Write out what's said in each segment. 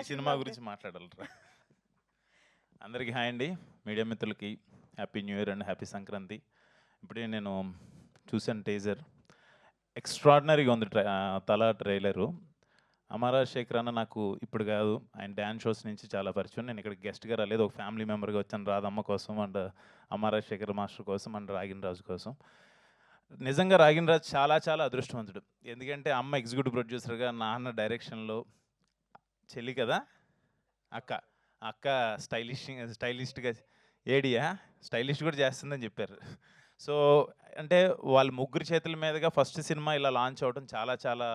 ఈ సినిమా గురించి మాట్లాడాలరా. అందరికీ హాయ్ అండి. మీడియా మిత్రులకి happy new year and happy Sankranti. ఇప్పుడే నేను చూశాను టేజర్. ఎక్స్ట్రాడినరీగా ఉంది ట్రై తల ట్రైలరు. అమరా శేఖర్ అన్న నాకు ఇప్పుడు కాదు. ఆయన డ్యాన్స్ షోస్ నుంచి చాలా పరిచయం. నేను ఇక్కడ గెస్ట్గా రాలేదు. ఒక ఫ్యామిలీ మెంబర్గా వచ్చాను రాధమ్మ కోసం అండ్ అమరా శేఖర్ మాస్టర్ కోసం అండ్ రాగిన్ రాజు కోసం. నిజంగా రాగిన్ రాజు చాలా చాలా అదృష్టవంతుడు. ఎందుకంటే అమ్మ ఎగ్జిక్యూటివ్ ప్రొడ్యూసర్గా నాన్న డైరెక్షన్లో చెల్లి కదా? అక్క అక్క స్టైలిష్ స్టైలిష్గా ఏడియా స్టైలిష్ కూడా చేస్తుందని చెప్పారు. సో అంటే వాళ్ళ ముగ్గురు చేతుల మీదుగా ఫస్ట్ సినిమా ఇలా లాంచ్ అవ్వడం చాలా చాలా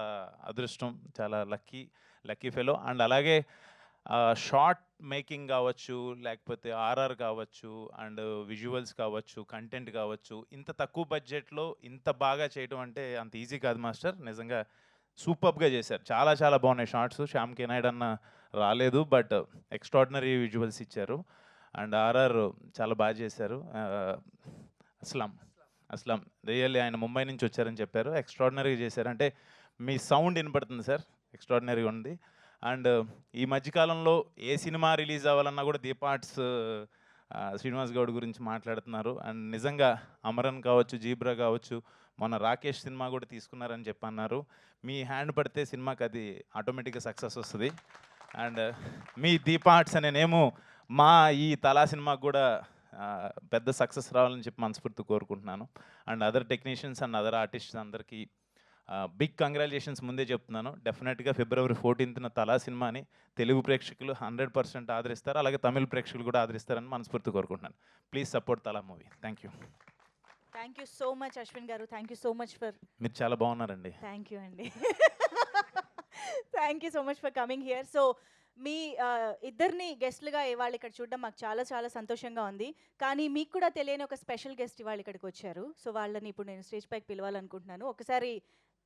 అదృష్టం చాలా లక్కీ లక్కీ ఫెలో. అండ్ అలాగే షార్ట్ మేకింగ్ కావచ్చు లేకపోతే ఆర్ఆర్ కావచ్చు అండ్ విజువల్స్ కావచ్చు కంటెంట్ కావచ్చు ఇంత తక్కువ బడ్జెట్లో ఇంత బాగా చేయడం అంటే అంత ఈజీ కాదు మాస్టర్. నిజంగా సూపర్గా చేశారు. చాలా చాలా బాగున్నాయి షార్ట్స్ శ్యామ్ కెనాయిడ్ అన్న రాలేదు బట్ ఎక్స్ట్రాడినరీ విజువల్స్ ఇచ్చారు. అండ్ ఆర్ఆర్ చాలా బాగా చేశారు. అస్లాం. అస్లాం. రియల్లీ ఆయన ముంబై నుంచి వచ్చారని చెప్పారు. ఎక్స్ట్రాడినరీగా చేశారు. అంటే మీ సౌండ్ వినపడుతుంది సార్. ఎక్స్ట్రాడినరీగా ఉంది. అండ్ ఈ మధ్యకాలంలో ఏ సినిమా రిలీజ్ అవ్వాలన్నా కూడా దీపార్ట్స్ శ్రీనివాస్ గౌడ్ గురించి మాట్లాడుతున్నారు. అండ్ నిజంగా అమరన్ కావచ్చు జీబ్రా కావచ్చు మొన్న రాకేష్ సినిమా కూడా తీసుకున్నారని చెప్పి అన్నారు మీ హ్యాండ్ పడితే సినిమాకి అది ఆటోమేటిక్గా సక్సెస్ వస్తుంది. అండ్ మీ దీపార్ట్స్ అనే నేము మా ఈ తలా సినిమాకు కూడా పెద్ద సక్సెస్ రావాలని చెప్పి మనస్ఫూర్తి కోరుకుంటున్నాను. And other technicians and other artists అందరికీ బిగ్ కంగ్రాచులేషన్స్ ముందే చెప్తున్నాను. డెఫినెట్గా ఫిబ్రవరి ఫోర్టీన్త్న తలా సినిమాని తెలుగు ప్రేక్షకులు హండ్రెడ్ పర్సెంట్ ఆదరిస్తారు. అలాగే తమిళ ప్రేక్షకులు కూడా ఆదరిస్తారని మనస్ఫూర్తి కోరుకుంటున్నాను. Please support Thala movie. Thank you thank you so much Ashwin garu. Thank you so much for మీరు చాలా బాగున్నారండి. థ్యాంక్ యూ అండి. Thank you so much for coming here so మీ ఇద్దరిని గెస్ట్లుగా ఇవాళ ఇక్కడ చూడడం మాకు చాలా చాలా సంతోషంగా ఉంది. కానీ మీకు కూడా తెలియని ఒక స్పెషల్ గెస్ట్ ఇవాళ ఇక్కడికి వచ్చారు. సో వాళ్ళని ఇప్పుడు నేను స్టేజ్ పైకి పిలవాలనుకుంటున్నాను. ఒకసారి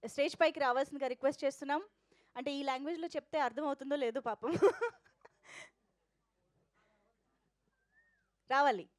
స్టేజ్ పైకి రావాల్సిందిగా రిక్వెస్ట్ చేస్తున్నాం. అంటే ఈ లాంగ్వేజ్లో చెప్తే అర్థం అవుతుందో లేదో పాపం. రావాలి.